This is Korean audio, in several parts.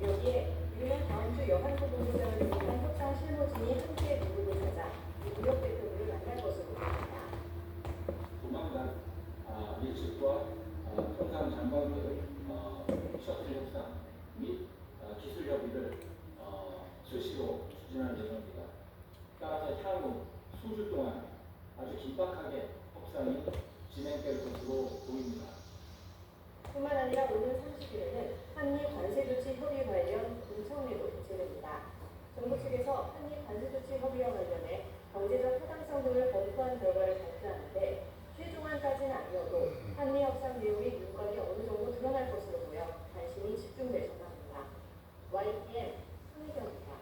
여기에 유명 다음주 여한소 공부장을 위한 협상 실무진이 함께 누구를 찾아 무역 대금으로 조만간 수주 동안 아주 긴박하게 협상이 진행될 것으로 보입니다. 상세한 내용의 물건이 어느 정도 드러날 것으로 보여 관심이 집중될 전망입니다. YTN 손혜경입니다.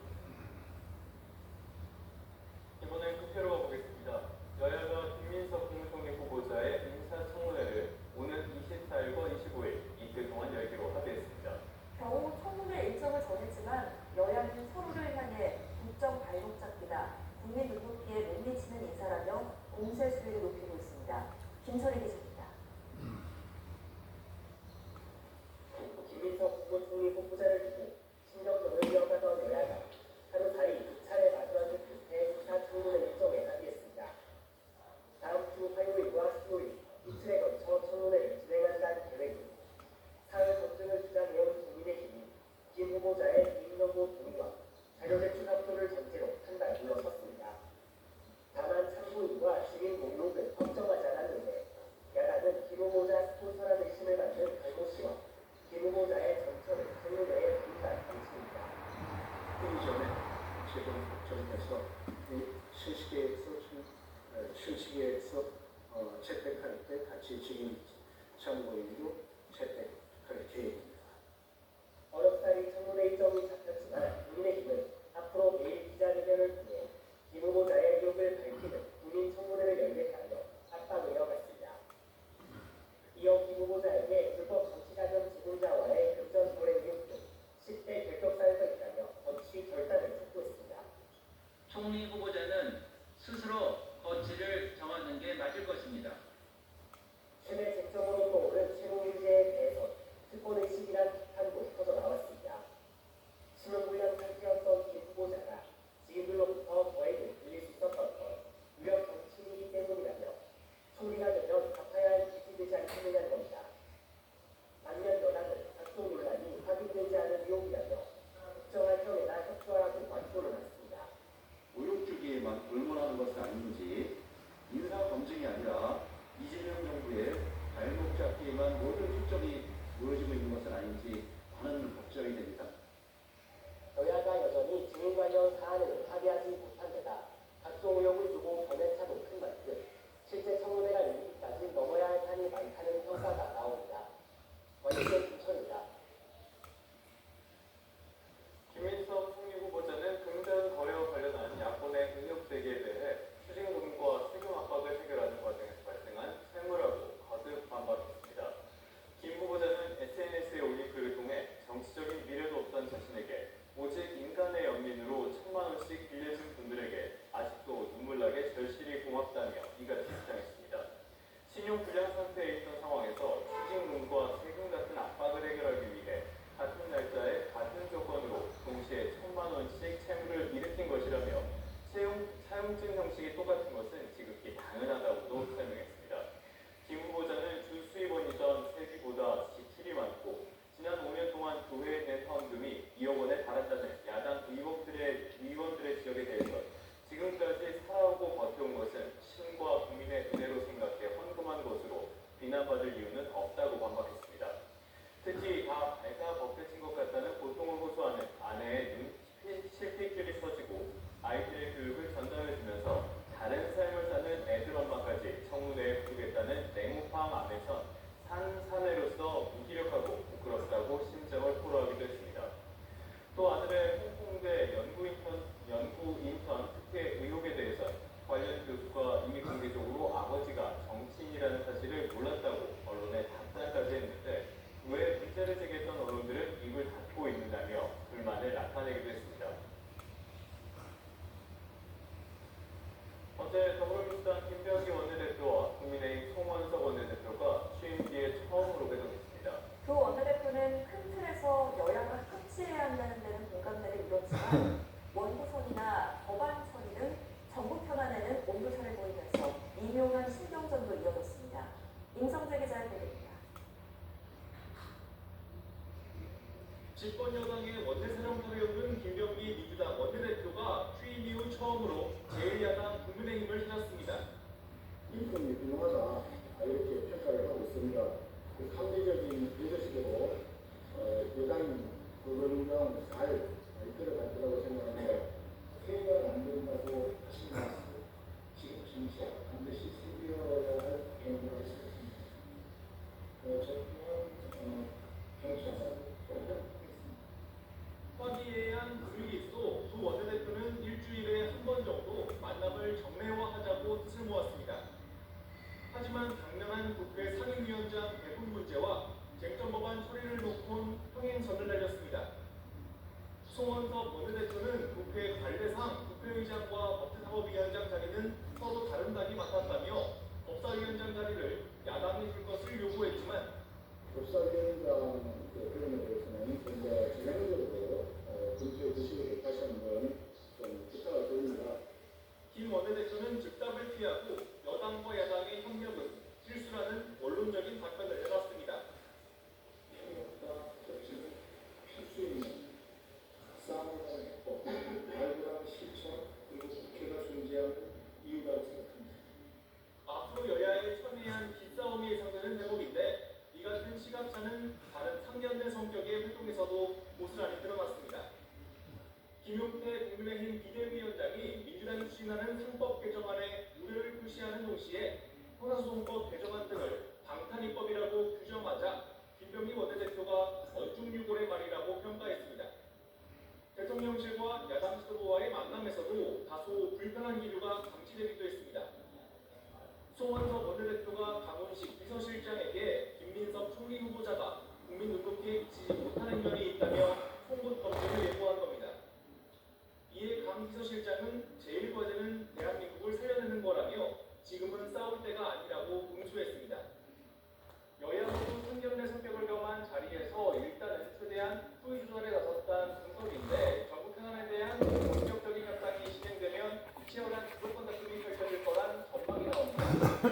이번엔 끝으로 보겠습니다. 여야가 김민석 국무총리 후보자의 인사청문회를 오는 24일과 25일 이틀 동안 열기로 합의했습니다. 겨우 청문회 일정을 정했지만 여야는 서로를 향해 국정 발목 잡기다 국민 눈높이에 못 미치는 인사라며 공세 수위를 높이고 있습니다. 김선희 기자. 같이 지금 선보이고 어제 더불어민주당 김병기 원내대표와 국민의힘 송원석 원내대표가 취임 뒤에 처음으로 회동했습니다. 두 원내대표는 큰 틀에서 여야가 합치해야 한다는 데는 공감대를 이뤘지만 원구선이나 법안선의 등 전국 편안에는 온도차를 보이면서 미묘한 신경전도 이어졌습니다. 임성재 기자의 보도입니다. 집권 여당의 원내사령부 의원 하지만 강력한 국회 상임위원장 배분 문제와 쟁점 법안 처리를 놓고 흥행선을 날렸습니다. 송원석 원내대표는 국회 관례상 국회의장과 법제사법위원장 자리는 서로 다른 당이 맡았다며 법사위원장 자리를 야당이 줄 것을 요구했지만 법사위원장 대표에 대해서는 근데 지금